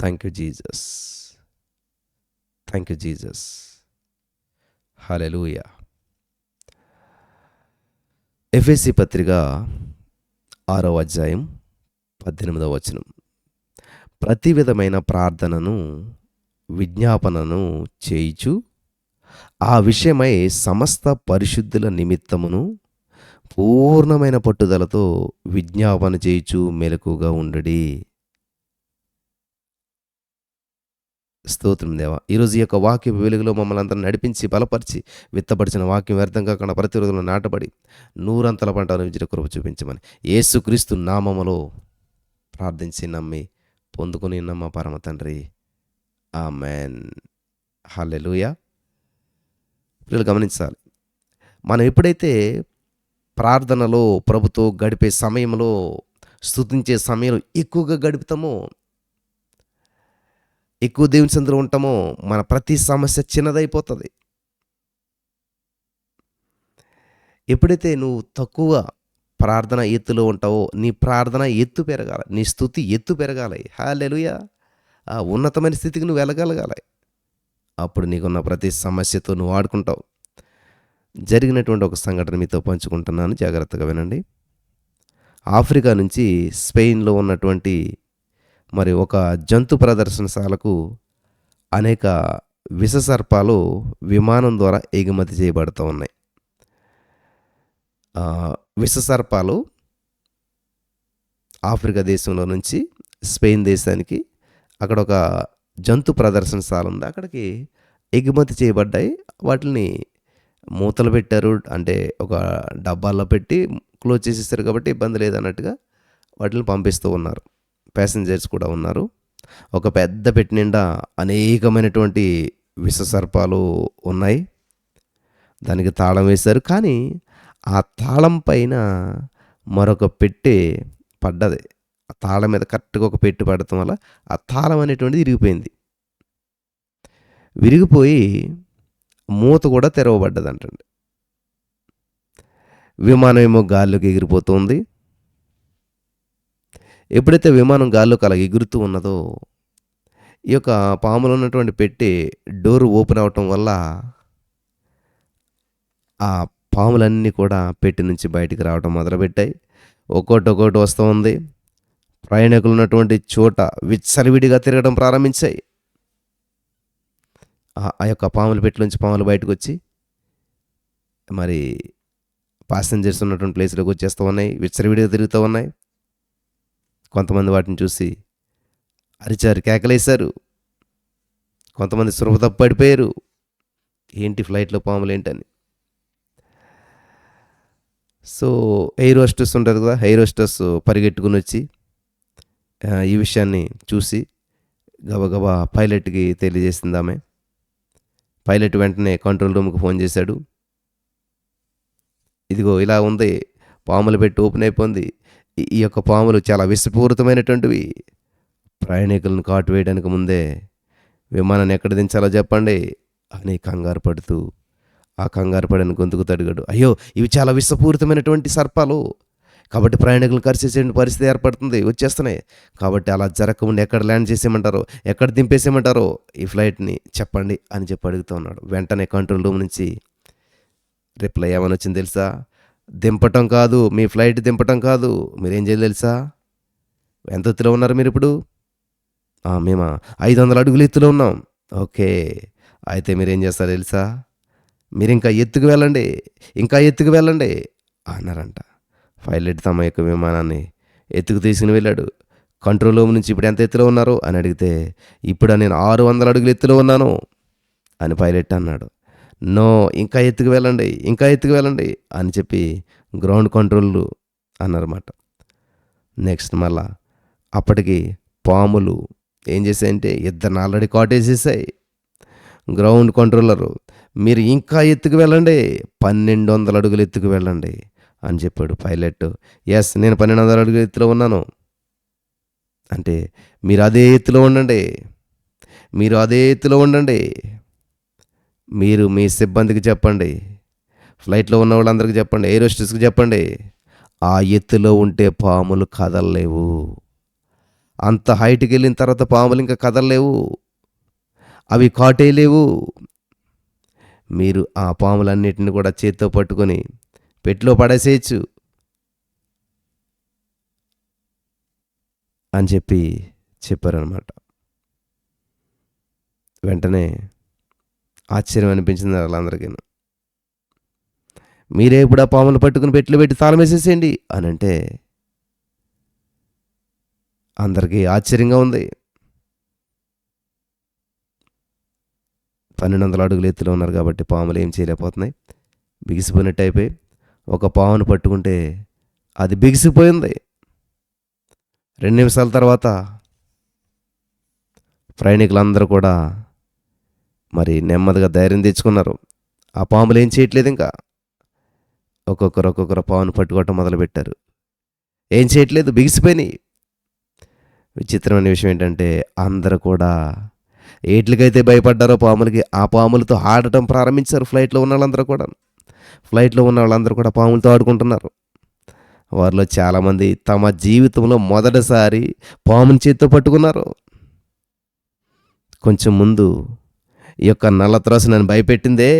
Thank you Jesus thank you Jesus hallelujah FSC పత్రిక ఆరో అధ్యాయం పద్దెనిమిదవ వచనం. ప్రతి విధమైన ప్రార్థనను విజ్ఞాపనను చేయిచు. ఆ విషయమై సమస్త పరిశుద్ధుల నిమిత్తమును పూర్ణమైన పట్టుదలతో విజ్ఞాపన చేయుచు మెలకుగా ఉండడి. స్తోత్రం దేవ. ఈరోజు ఈ యొక్క వాక్య వెలుగులో మమ్మల్ని అందరూ నడిపించి బలపరిచి విత్తపరిచిన వాక్యం వ్యర్థం కాకుండా ప్రతిరోజులో నాటబడి నూరంతల పంట అనుభవించిన కృప చూపించమని యేసుక్రీస్తు నామములో ప్రార్థించి నమ్మి పొందుకుని నమ్మ పరమ తండ్రి. ఆ మ్యాన్ హల్లెలూయా. పిల్లలు గమనించాలి మనం ఎప్పుడైతే ప్రార్థనలో ప్రభుతో గడిపే సమయంలో స్థుతించే సమయంలో ఎక్కువగా గడుపుతామో ఎక్కువ దేవుని సందులో ఉంటామో మన ప్రతి సమస్య చిన్నదైపోతుంది. ఎప్పుడైతే నువ్వు తక్కువ ప్రార్థన ఎత్తులో ఉంటావో నీ ప్రార్థన ఎత్తు పెరగాలి నీ స్థుతి ఎత్తు పెరగాలి. హాలెలుయా ఆ ఉన్నతమైన స్థితికి నువ్వు వెళ్ళగలగాలి. అప్పుడు నీకున్న ప్రతి సమస్యతో నువ్వు ఆడుకుంటావు. జరిగినటువంటి ఒక సంఘటన మీతో పంచుకుంటున్నాను. జాగ్రత్తగా వినండి. ఆఫ్రికా నుంచి స్పెయిన్లో ఉన్నటువంటి మరి ఒక జంతు ప్రదర్శనశాలకు అనేక విషసర్పాలు విమానం ద్వారా ఎగుమతి చేయబడుతూ ఉన్నాయి. విషసర్పాలు ఆఫ్రికా దేశంలో నుంచి స్పెయిన్ దేశానికి అక్కడ ఒక జంతు ప్రదర్శనశాల ఉంది. అక్కడికి ఎగుమతి చేయబడ్డాయి. వాటిని మూతలు పెట్టారు. అంటే ఒక డబ్బాల్లో పెట్టి క్లోజ్ చేసేస్తారు కాబట్టి ఇబ్బంది లేదన్నట్టుగా వాటిని పంపిస్తూ ఉన్నారు. ప్యాసింజర్స్ కూడా ఉన్నారు. ఒక పెద్ద పెట్టి నిండా అనేకమైనటువంటి విషసర్పాలు ఉన్నాయి. దానికి తాళం వేశారు. కానీ ఆ తాళం పైన మరొక పెట్టె పడ్డది. ఆ తాళం మీద కరెక్ట్గా ఒక పెట్టి పడటం వల్ల ఆ తాళం అనేటువంటిది విరిగిపోయింది. విరిగిపోయి మూత కూడా తెరవబడ్డదంటండి. విమానం ఏమో గాల్లోకి ఎగిరిపోతుంది. ఎప్పుడైతే విమానం గాల్లోకి అలా ఎగురుతూ ఉన్నదో ఈ యొక్క పాములో ఉన్నటువంటి పెట్టి డోర్ ఓపెన్ అవటం వల్ల ఆ పాములన్నీ కూడా పెట్టి నుంచి బయటికి రావడం మొదలుపెట్టాయి. ఒక్కోటి ఒక్కోటి వస్తూ ఉంది. ప్రయాణికులు ఉన్నటువంటి చోట విచ్చలవిడిగా తిరగడం ప్రారంభించాయి. ఆ- యొక్క పాముల పెట్టి నుంచి పాములు బయటకు వచ్చి మరి పాసెంజర్స్ ఉన్నటువంటి ప్లేస్లోకి వచ్చేస్తూ ఉన్నాయి. విచ్చలవిడిగా తిరుగుతూ ఉన్నాయి. కొంతమంది వాటిని చూసి అరిచారు కేకలేశారు. కొంతమంది సురభ తప్పు పడిపోయారు. ఏంటి ఫ్లైట్లో పాములు ఏంటని. సో ఎయిర్ హోస్టెస్ ఉంటుంది కదా ఎయిర్ హోస్టెస్ పరిగెట్టుకుని వచ్చి ఈ విషయాన్ని చూసి గబగబా పైలట్కి తెలియజేసింది ఆమె. పైలట్ వెంటనే కంట్రోల్ రూమ్కి ఫోన్ చేశాడు. ఇదిగో ఇలా ఉంది పాములు పెట్టి ఓపెన్ అయిపోయింది ఈ- యొక్క పాములు చాలా విషపూరితమైనటువంటివి ప్రయాణికులను కాటు వేయడానికి ముందే విమానాన్ని ఎక్కడ దించాలో చెప్పండి. అని కంగారు పడుతూ ఆ కంగారు పడిన గొంతుకు తడిగాడు. అయ్యో ఇవి చాలా విషపూరితమైనటువంటి సర్పాలు. కాబట్టి ప్రయాణికులను కరిచేసే పరిస్థితి ఏర్పడుతుంది. వచ్చేస్తున్నాయి. కాబట్టి అలా జరగకుండా ఎక్కడ ల్యాండ్ చేసేయమంటారో ఎక్కడ దింపేసేయమంటారో ఈ ఫ్లైట్ని చెప్పండి అని చెప్పి అడుగుతూ ఉన్నాడు. వెంటనే కంట్రోల్ రూమ్ నుంచి రిప్లై ఏమని వచ్చింది తెలుసా? దింపటం కాదు మీ ఫ్లైట్ దింపటం కాదు. మీరేం చేయాలి తెలుసా? ఎంత ఎత్తులో ఉన్నారు మీరు ఇప్పుడు? మేమా? ఐదు వందల అడుగులు ఎత్తులో ఉన్నాం. ఓకే. అయితే మీరేం చేస్తారు తెలుసా? మీరు ఇంకా ఎత్తుకు వెళ్ళండి. ఇంకా ఎత్తుకు వెళ్ళండి. అన్నారంట. పైలట్ తమ యొక్క విమానాన్ని. ఎత్తుకు తీసుకుని వెళ్ళాడు. కంట్రోల్ రూమ్ నుంచి ఇప్పుడు ఎంత ఎత్తులో ఉన్నారు? అని అడిగితే ఇప్పుడు నేను ఆరు వందల అడుగులు ఎత్తులో ఉన్నాను. అని పైలట్ అన్నాడు నో ఇంకా ఎత్తుకు వెళ్ళండి ఇంకా ఎత్తుకు వెళ్ళండి అని చెప్పి గ్రౌండ్ కంట్రోల్ అన్నారన్నమాట. నెక్స్ట్ మళ్ళా అప్పటికి పాములు ఏం చేశాయంటే ఇద్దరిని ఆల్రెడీ కాటేసేసాయి గ్రౌండ్ కంట్రోలరు మీరు ఇంకా ఎత్తుకు వెళ్ళండి పన్నెండు వందల అడుగులు ఎత్తుకు వెళ్ళండి అని చెప్పాడు పైలట్ ఎస్ నేను పన్నెండు వందల అడుగుల ఎత్తులో ఉన్నాను. అంటే మీరు అదే ఎత్తులో ఉండండి మీరు అదే ఎత్తులో ఉండండి మీరు మీ సిబ్బందికి చెప్పండి. ఫ్లైట్లో ఉన్న వాళ్ళందరికీ చెప్పండి. ఎయిర్ హోస్టెస్కి చెప్పండి. ఆ ఎత్తులో ఉంటే పాములు కదలలేవు. అంత హైట్కి వెళ్ళిన తర్వాత పాములు ఇంకా కదలలేవు. అవి కాటేయలేవు మీరు ఆ పాములన్నిటిని కూడా చేత్తో పట్టుకొని పెట్టులో పడేసేయచ్చు. అని చెప్పి చెప్పారనమాట వెంటనే ఆశ్చర్యం అనిపించింది వాళ్ళందరికీ మీరే ఇప్పుడు ఆ పాములు పట్టుకుని పెట్లు పెట్టి తాళం వేసేసేయండి అని అంటే అందరికీ ఆశ్చర్యంగా ఉంది. పన్నెండు వందల అడుగులు ఎత్తులో ఉన్నారు కాబట్టి పాములు ఏం చేయలేకపోతున్నాయి. బిగిసిపోయినట్టు అయిపోయి ఒక పామును పట్టుకుంటే అది బిగిసిపోయింది. రెండు నిమిషాల తర్వాత ప్రయాణికులందరూ కూడా మరి నెమ్మదిగా ధైర్యం తెచ్చుకున్నారు. ఆ పాములు ఏం చేయట్లేదు ఇంకా? ఒక్కొక్కరు ఒక్కొక్కరు పావును పట్టుకోవటం మొదలుపెట్టారు. ఏం చేయట్లేదు బిగిసిపోయినాయి. విచిత్రమైన విషయం ఏంటంటే అందరూ కూడా ఏట్లకైతే భయపడ్డారో పాములకి ఆ పాములతో ఆడటం ప్రారంభించారు ఫ్లైట్లో ఉన్న వాళ్ళందరూ కూడా. ఫ్లైట్లో ఉన్న వాళ్ళందరూ కూడా పాములతో ఆడుకుంటున్నారు. వారిలో చాలామంది తమ జీవితంలో మొదటిసారి పాముని చేత్తో పట్టుకున్నారు. కొంచెం ముందు ఈ యొక్క నల్లత్రాసు నన్ను భయపెట్టిందే.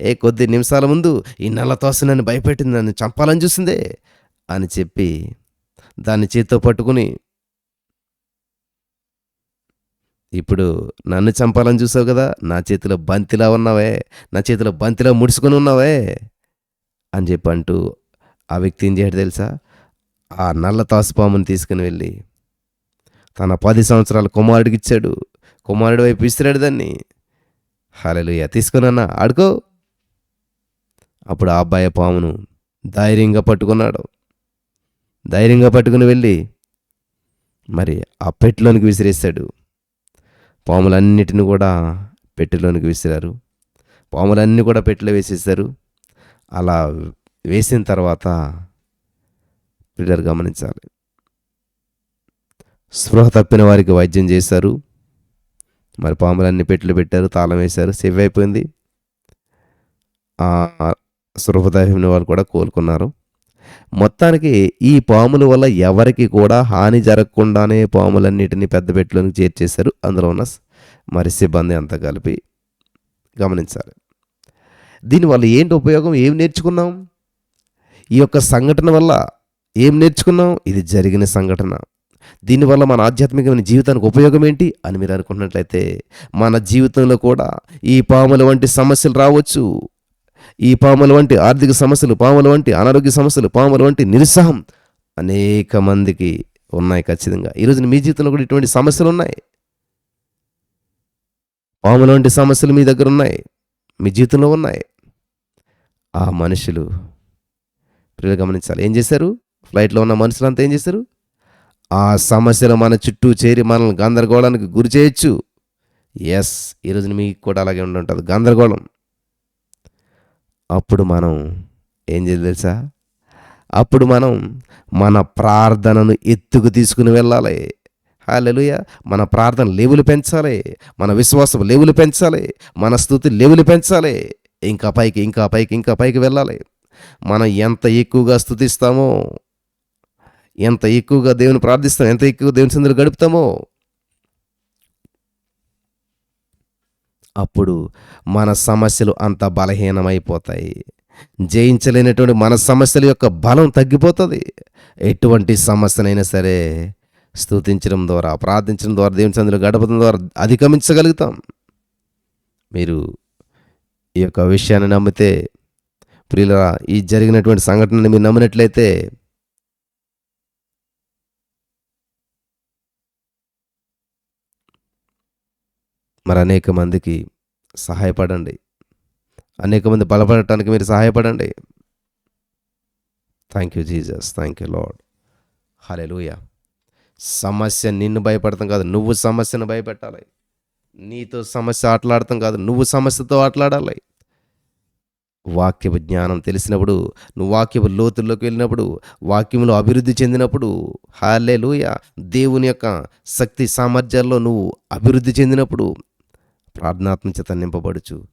ఏ కొద్ది నిమిషాల ముందు ఈ నల్ల నన్ను భయపెట్టింది నన్ను చంపాలని చూసిందే అని చెప్పి దాన్ని చేత్తో పట్టుకుని ఇప్పుడు నన్ను చంపాలని చూసావు కదా నా చేతిలో బంతిలా ఉన్నావే నా చేతిలో బంతిలా ముడుచుకొని ఉన్నావే అని చెప్పి అంటూ ఆ వ్యక్తి ఏం చేయడు తెలుసా? ఆ నల్ల తాసుపాముని తీసుకుని వెళ్ళి తన పది సంవత్సరాల కుమారుడికి ఇచ్చాడు. కుమారుడు వైపు విసిరాడు దాన్ని. హలలుయ తీసుకున్నా ఆడుకో. అప్పుడు ఆ అబ్బాయి పామును ధైర్యంగా పట్టుకున్నాడు. ధైర్యంగా పట్టుకుని వెళ్ళి మరి ఆ పెట్టెలోనికి విసిరేస్తాడు. పాములన్నిటిని కూడా పెట్టెలోనికి విసిరారు. పాములన్నీ కూడా పెట్టెలో వేసేస్తారు. అలా వేసిన తర్వాత పిల్లలు గమనించాలి. స్పృహ తప్పిన వారికి వైద్యం చేశారు. మరి పాములన్నీ పెట్టెలు పెట్టారు తాళం వేశారు సేవ్ అయిపోయింది. ఆ స్పృహ వాళ్ళు కూడా కోలుకున్నారు. మొత్తానికి ఈ పాముల వల్ల ఎవరికి కూడా హాని జరగకుండానే పాములన్నిటిని పెద్ద పెట్టులోకి చేర్చేశారు అందులో ఉన్న మరి సిబ్బంది అంతా కలిపి గమనించాలి. దీనివల్ల ఏంటి ఉపయోగం? ఏం నేర్చుకున్నాం? ఈ యొక్క సంఘటన వల్ల ఏం నేర్చుకున్నాం? ఇది జరిగిన సంఘటన. దీనివల్ల మన ఆధ్యాత్మికమైన జీవితానికి ఉపయోగం ఏంటి అని మీరు అనుకున్నట్లయితే మన జీవితంలో కూడా ఈ పాముల వంటి సమస్యలు రావచ్చు. ఈ పాముల వంటి ఆర్థిక సమస్యలు పాముల వంటి అనారోగ్య సమస్యలు పాముల వంటి నిరుత్సాహం అనేక మందికి ఉన్నాయి ఖచ్చితంగా. ఈరోజు మీ జీవితంలో కూడా ఇటువంటి సమస్యలు ఉన్నాయి? పాముల వంటి సమస్యలు మీ దగ్గర ఉన్నాయి? మీ జీవితంలో ఉన్నాయి? ఆ మనుషులు ప్రియులు గమనించాలి. ఏం చేశారు? ఫ్లైట్లో ఉన్న మనుషులంతా ఏం చేశారు? ఆ సమస్యలు మన చుట్టూ చేరి మనల్ని గందరగోళానికి గురి చేయొచ్చు. ఎస్ ఈరోజు మీకు కూడా అలాగే ఉండి ఉంటుంది. గందరగోళం. అప్పుడు మనం ఏం చేయాలి తెలుసా? అప్పుడు మనం మన ప్రార్థనను ఎత్తుకు తీసుకుని వెళ్ళాలి. హాలెలుయ మన ప్రార్థన లెవులు పెంచాలి. మన విశ్వాసం లెవులు పెంచాలి. మన స్థుతి లెవులు పెంచాలి. ఇంకా పైకి ఇంకా పైకి ఇంకా పైకి వెళ్ళాలి. మనం ఎంత ఎక్కువగా స్థుతిస్తామో ఎంత ఎక్కువగా దేవుని ప్రార్థిస్తాం ఎంత ఎక్కువ దేవుని సందులు గడుపుతామో అప్పుడు మన సమస్యలు అంత బలహీనమైపోతాయి. జయించలేనటువంటి మన సమస్యల యొక్క బలం తగ్గిపోతుంది. ఎటువంటి సమస్యనైనా సరే స్తుతించడం ద్వారా ప్రార్థించడం ద్వారా దేవుని సందులు గడపడం ద్వారా అధిగమించగలుగుతాం. మీరు ఈ యొక్క విషయాన్ని నమ్మితే ప్రియులరా ఈ జరిగినటువంటి సంఘటనని మీరు నమ్మినట్లయితే మరి అనేక మందికి సహాయపడండి. అనేక మంది బలపడటానికి మీరు సహాయపడండి. Thank you Jesus thank you lord hallelujah సమస్య నిన్ను భయపడతాం కాదు నువ్వు సమస్యను భయపెట్టాలి. నీతో సమస్య ఆటలాడతాం కాదు నువ్వు సమస్యతో ఆటలాడాలి. వాక్యపు జ్ఞానం తెలిసినప్పుడు నువ్వు వాక్యపు లోతుల్లోకి వెళ్ళినప్పుడు వాక్యంలో అభివృద్ధి చెందినప్పుడు హాలే లూయ దేవుని యొక్క శక్తి సామర్థ్యాల్లో నువ్వు అభివృద్ధి చెందినప్పుడు ప్రార్థనాత్మకత నింపబడుచు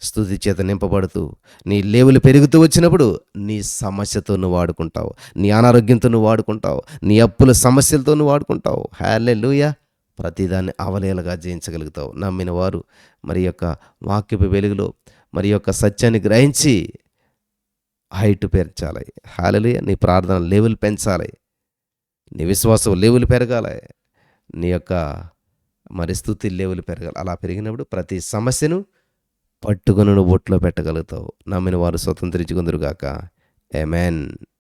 స్థుతి చేత నింపబడుతూ నీ లేవులు పెరుగుతూ వచ్చినప్పుడు నీ సమస్యతో నువ్వు వాడుకుంటావు. నీ అనారోగ్యంతో నువ్వు వాడుకుంటావు. నీ అప్పుల సమస్యలతో నువ్వు వాడుకుంటావు. హ్యాలే లూయా ప్రతిదాన్ని అవలేలగా జయించగలుగుతావు. నమ్మిన వారు మరి యొక్క వాక్యపు వెలుగులో మరి యొక్క సత్యాన్ని గ్రహించి హైట్ పెంచాలి. హాలలు నీ ప్రార్థన లెవెల్ పెంచాలి. నీ విశ్వాసం లెవెల్ పెరగాలి. నీ యొక్క మరి స్థుతి లేవులు పెరగాలి. అలా పెరిగినప్పుడు ప్రతి సమస్యను పట్టుకొని నువ్వు బొట్లో పెట్టగలుగుతావు. నమ్మిన వారు స్వతంత్రించుకుందరుగాక ఎమెన్